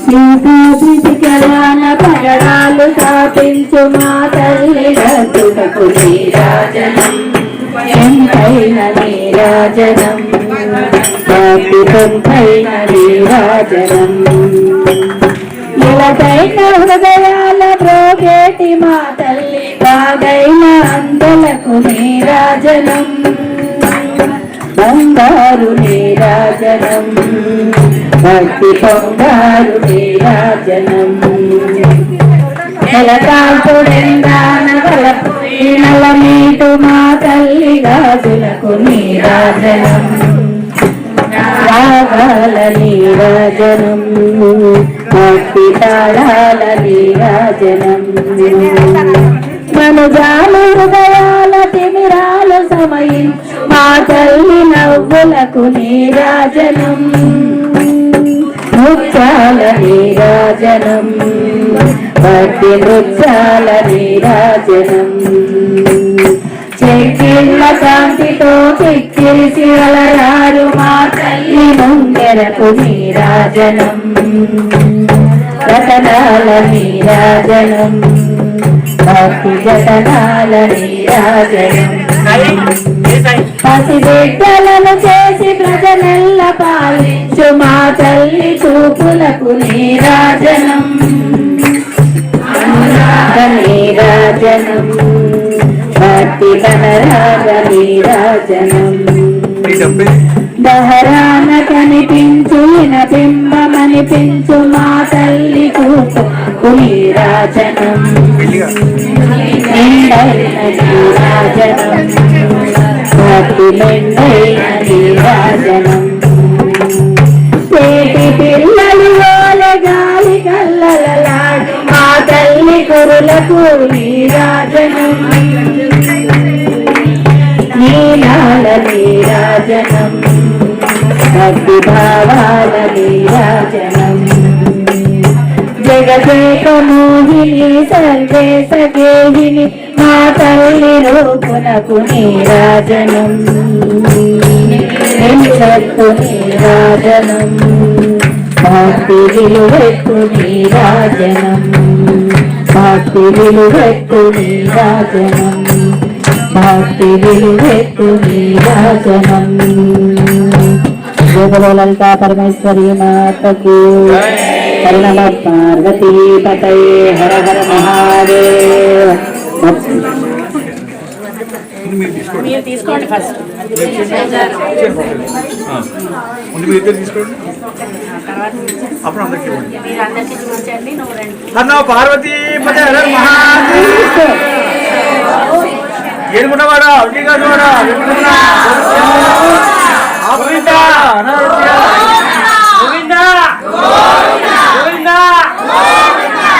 సీతాభితికలాన పగడాలు స్థాపించు మా తల్లి రతులకు నీరాజనం ఎంతైన నీరాజనం భక్తిపంపైన నీరాజనం ఇలకైన హృదయాల ప్రోగేటి మా తల్లి బాగైన అందలకు నీరాజనం బంగారు నీరాజనం భక్తి బంగారు నీరాజనం నెలకాల్పుడెందాన గలపు మా తల్లి గాజులకు నీరాజనం రాగాల నీరాజనం భక్తి తాళాల నీరాజనం మనుజాలు హృదయాల తిమిరాలు సమయం మా తల్లి నవ్వులకు నీరాజనం నృత్యాల నీరాజనం భక్తి నృత్యాల నీరాజనం చెక్కిళ్ళ కాంతితో చిక్కిరిసి అలరారు మా తల్లి ముందెరకు నీరాజనం రతనాల నీరాజనం భక్తి జతనాల నీరాజనం పసిబిడ్డలను చేసి ప్రజలెల్ల పాలించు మా తల్లి చూపులకు నీరాజనం నీరాజనం భక్తి కనరాగ నీరాజనం దహరాన కనిపించు బింబమనిపించు మా తల్లి కూపు నీరాజనం నీరాజనం భక్తి నిండైన నీరాజనం చేటి పిల్లలు గాలి కల్లలలాడు మా తల్లి కురులకు నీరాజనం నీలాల నీరాజనం భక్తి భావాల నీరాజనం జగదేక మోహిని సర్వేశ గేహిని మా తల్లి రూపునకు నీరాజనం నించత్తు నీరాజనం భక్తి విలువెత్తు నీరాజనం భక్తి విలువెత్తు నీరాజనం భక్తి విలువెత్తు నీరాజనం జగలలితా పరమేశ్వరి మాతకి. కరుణమ పార్వతీ పతయే హర హర మహాదేవ. మీరు తీసుకోండి ఫస్ట్. ముందు మీరు ఇద్దరు తీసుకోండి. అప్పుడు అందరికి ఇవ్వండి. అన్న పార్వతీ ఏడుకున్నవాడా ఉండి కాదు వాడా? గోవిందా గోవిందా గోవిందా.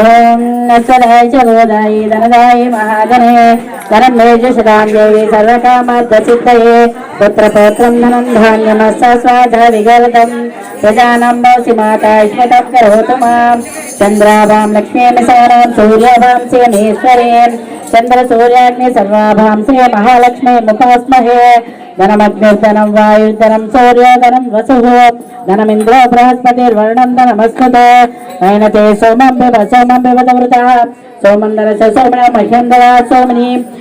ఓం నస్వదాయ చోదాయ ధనదాయ మహాగణే ధనం మేజుషదాం దేవి సర్వకామార్థసిద్ధయే పుత్రపౌత్రం ధనం ధాన్యమస్వాధ విగలతం ప్రజానం భవసి మాతా శ్వతం కరోతు మాం చంద్రాభాం లక్ష్మీమిసారాం సూర్యాభాం శేమేశ్వరీం చంద్ర సూర్యాగ్ని సర్వాభాంసే మహాలక్ష్మి ముఖాస్మహే. ధనమగ్నిర్ధనం వాయుర్ధనం సూర్యోధనం వసు. ధనమింద్రో బృహస్పతిర్వర్ణం ధనమస్కృతే నయనతే సోమం పిబ సోమం పిబత వృత. సోమం దరస సోమణ మహ్యందర సోమిని.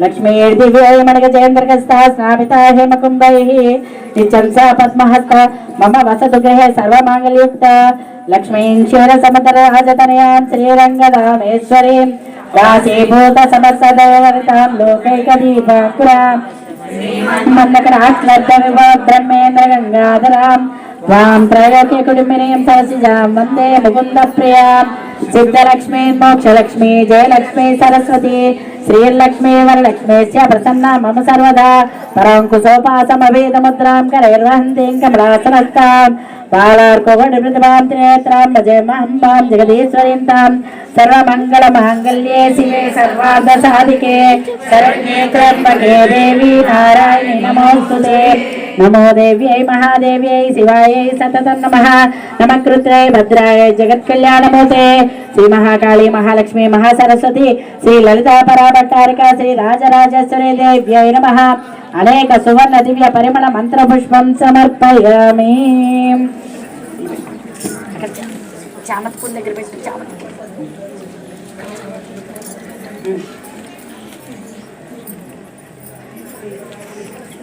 लक्ष्मीर्दिव्यैमणगजेन्द्रकस्ता स्नापिता हेमकुम्भैः नित्यं सा पद्महस्ता मम वसतु गृहे सर्वमाङ्गल्युक्ता लक्ष्मीं क्षीरसमतराजतनयां श्रीरङ्गरामेश्वरीं वासीभूतसमस्तदयवरितां लोकैकदीपाकुरां मन्दकराक्ष्मर्दविवा ब्रह्मेन्द्र गङ्गाधरां त्वां प्रयोग्य कुटुम्बिनीं ससिजां वन्दे मुकुन्दप्रियाम् సిద్ధలక్ష్మి మోక్షలక్ష్మి జయలక్ష్మి సరస్వతి శ్రీలక్ష్మి వరలక్ష్మేశ్య ప్రసన్న మమ సర్వదా పరంకుశోపాసమవేదముద్రాం కరైర్వహంతీం ప్రతిభాం త్రినేత్రాం భజేమహం పాం జగదీశ్వరీం తాం సర్వమంగళమాంగళ్యే శివే సర్వార్థ సాధికే శరణ్యే దేవి నమోస్తుతే నమో దేవ్యై మహాదేవ్యై శివాయై సతతం నమ. నమకృత్రై భద్రాయ జగత్కళ్యాణమూతే శ్రీ మహాకాళీ మహాలక్ష్మి మహాసరస్వతి శ్రీ లలితా పరాభట్టారిక శ్రీ రాజరాజేశ్వరి దేవ్యై నమ. అనేక సువర్ణ దివ్య పరిమళ మంత్రపుష్పం సమర్పయామి.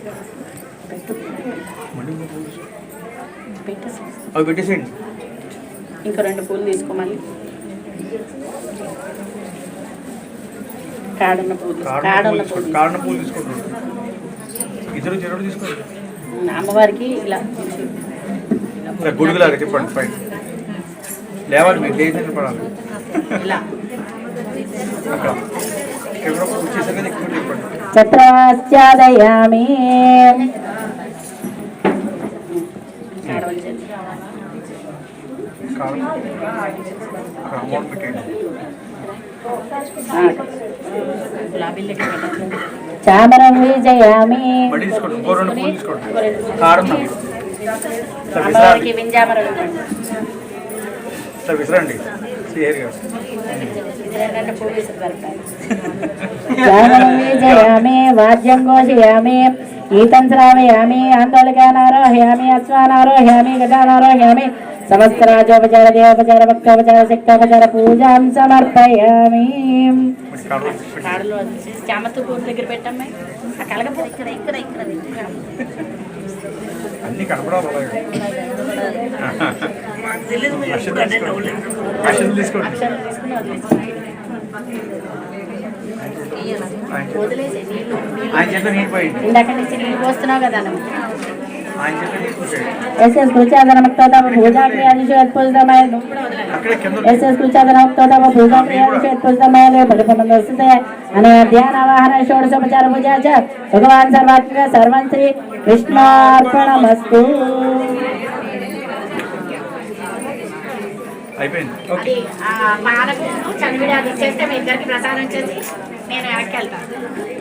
Thank you. అవి పెట్టేసేయండి. ఇంకో రెండు పూలు తీసుకోమని. కాడున్న పూలు పూలు కాడున్న తీసుకుంటారు ఇద్దరు తీసుకోండి. అమ్మవారికి ఇలా ఇలా గొడుగులాగా చెప్పండి పైన లేవాలి మీరు లేచి పడాలి. ఇలా. అక్కడ. ఇక్కడ పూజ చేశాక ఎక్కువ చెప్పండి కాడవలు చేసి కారం అక్కడ అమౌంట్ పెట్టేయండి గులాబీ లెక్క పెట్టాలి. చామరం విజయామి మళ్ళీ తీసుకోండి ఇంకో రెండు పూలు తీసుకోండి ఇంకో రెండు పూలు. కారం నాకు ఇట్లా విసరాలి అమ్మవారికి వింజామరం ఇవ్వండి ఇట్లా విసరండి శ్రీహరి గారు. చామరం విజయామి వాద్యం ఘోషయామి గీతం శ్రావయామి ఆందోళకానారోహయామి అశ్వానారోహయామి గజానారోహయామి సమస్తరాజోపచార దేవోపచార భక్తోపచార శక్తోపచార పూజాం సమర్పయామి దగ్గర పెట్టమ్మా ఆ కలగపూ ఇక్కడ ఇక్కడ ఇక్కడ. అన్నీ కనపడాలి అక్షంతలు తీసుకోండి ఆయన- వదిలేసి నీళ్ళు పోయింది ఇందాక నుంచి నీళ్ళు పోస్తున్నావు కదా నువ్వు ఆయన చేత నీళ్ళు పోసేయండి ఎస్ఎస్ కృత్యాదనముక్తోతమ పూజా క్రియాదిషు యత్పుజితమయ అక్కడే కింద ఎస్ఎస్ కృత్యాదనముక్తోతమ పూజా క్రియాదిషు షోడశోపచార పూజా చ భగవాన్ సర్వాత్మక సర్వం శ్రీ కృష్ణార్పణమస్తు అయిపోయింది ఓకే ఆ పాలకు చనివిడి అది చేస్తే మీ ఇద్దరికి ప్రసాదం చేసి నేను వెనక్కి వెళ్తాను